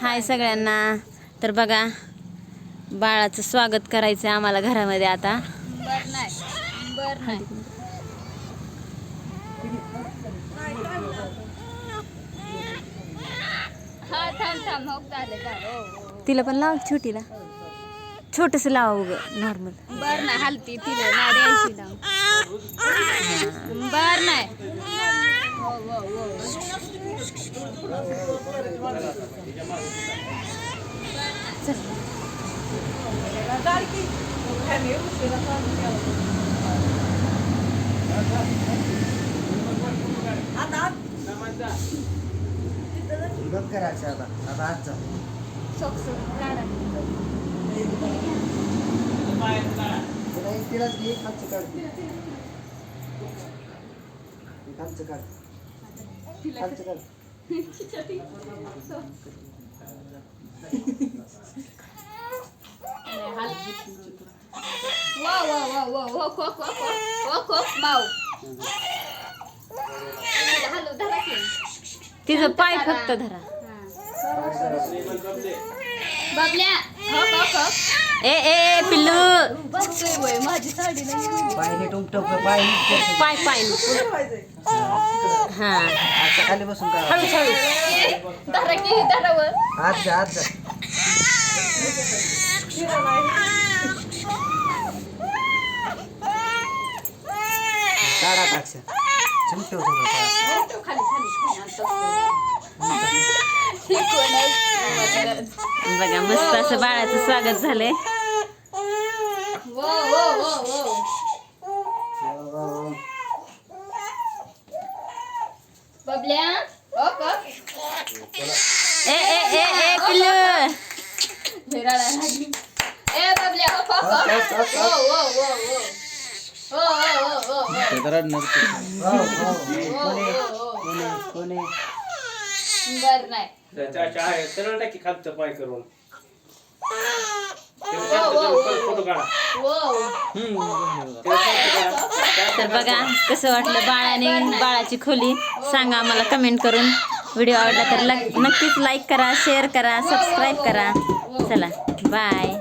हाय सगळ्यांना. तर बघा बाळाचं स्वागत करायचं आहे आम्हाला घरामध्ये आता. तिला पण लाव छोटीला. छोटस लाव ग नॉर्मल बर नाही हलती तिला नाही बर नाही. बघ करायचं आता आता. आज जा तिलाच घे काढ. खालचं काढ खालचं काढ. वा वा वा वा तिचं पाय फक्त धरा हा. बबल्या ए ए ए, पिल्लू. माझी साडी नाही पाय उमटव पाय. पाय. पाय हा. आता खाली बसून धरा की धरावर आज जा आज जा. काढा टाकशा चिमटव सगळं काढ. खाली खाली. शिकवण बघा मस्त असं बाळाचं स्वागत झालंय. वो वो वो वो हो, हो, हो. बबल्या? हो का ए ए ए ए पिल्लू. ए बबल्या हो हो हो, हो, हो, हो हो. वो वो वो हो हो हो बर नाही. त्याच्या आहे सरळ टाकी खालचं पाय करून. फोटो काढा वो त्याला शांत करा. तर बघा कसं वाटलं बाळाने बाळाची खोली? सांगा आम्हाला कमेंट करून. व्हिडिओ आवडला तर लग- नक्कीच लाईक करा शेअर करा सबस्क्राईब करा. चला बाय